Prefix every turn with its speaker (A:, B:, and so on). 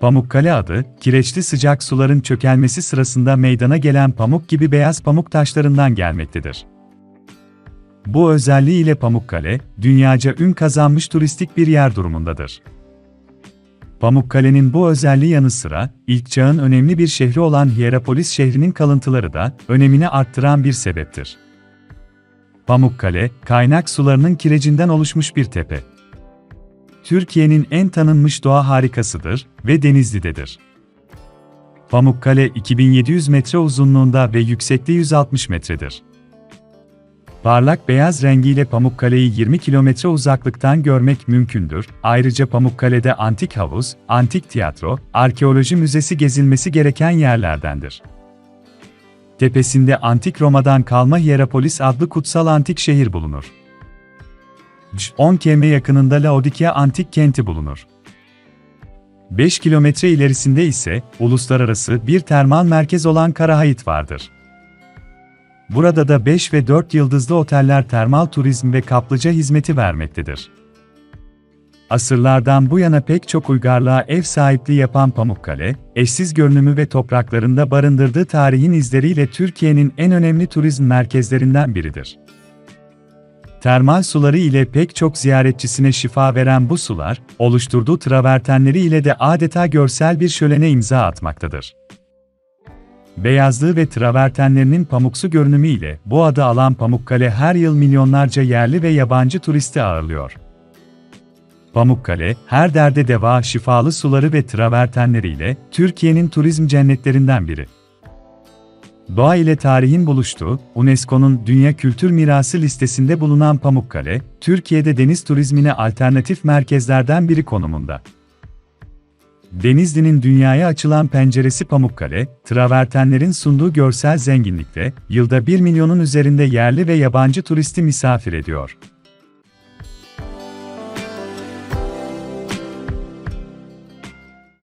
A: Pamukkale adı, kireçli sıcak suların çökelmesi sırasında meydana gelen pamuk gibi beyaz pamuk taşlarından gelmektedir. Bu özelliğiyle Pamukkale, dünyaca ün kazanmış turistik bir yer durumundadır. Pamukkale'nin bu özelliği yanı sıra, ilk çağın önemli bir şehri olan Hierapolis şehrinin kalıntıları da önemini arttıran bir sebeptir. Pamukkale, kaynak sularının kirecinden oluşmuş bir tepe. Türkiye'nin en tanınmış doğa harikasıdır ve Denizli'dedir. Pamukkale 2700 metre uzunluğunda ve yüksekliği 160 metredir. Parlak beyaz rengiyle Pamukkale'yi 20 kilometre uzaklıktan görmek mümkündür. Ayrıca Pamukkale'de antik havuz, antik tiyatro, arkeoloji müzesi gezilmesi gereken yerlerdendir. Tepesinde antik Roma'dan kalma Hierapolis adlı kutsal antik şehir bulunur. 10 km yakınında Laodikya antik kenti bulunur. 5 kilometre ilerisinde ise uluslararası bir termal merkez olan Karahayit vardır. Burada da 5 ve 4 yıldızlı oteller termal turizm ve kaplıca hizmeti vermektedir. Asırlardan bu yana pek çok uygarlığa ev sahipliği yapan Pamukkale, eşsiz görünümü ve topraklarında barındırdığı tarihin izleriyle Türkiye'nin en önemli turizm merkezlerinden biridir. Termal suları ile pek çok ziyaretçisine şifa veren bu sular, oluşturduğu travertenleri ile de adeta görsel bir şölene imza atmaktadır. Beyazlığı ve travertenlerinin pamuksu görünümü ile bu adı alan Pamukkale her yıl milyonlarca yerli ve yabancı turisti ağırlıyor. Pamukkale, her derde deva şifalı suları ve travertenleriyle Türkiye'nin turizm cennetlerinden biri. Doğa ile tarihin buluştuğu, UNESCO'nun Dünya Kültür Mirası listesinde bulunan Pamukkale, Türkiye'de deniz turizmine alternatif merkezlerden biri konumunda. Denizli'nin dünyaya açılan penceresi Pamukkale, travertenlerin sunduğu görsel zenginlikte, yılda 1 milyonun üzerinde yerli ve yabancı turisti misafir ediyor.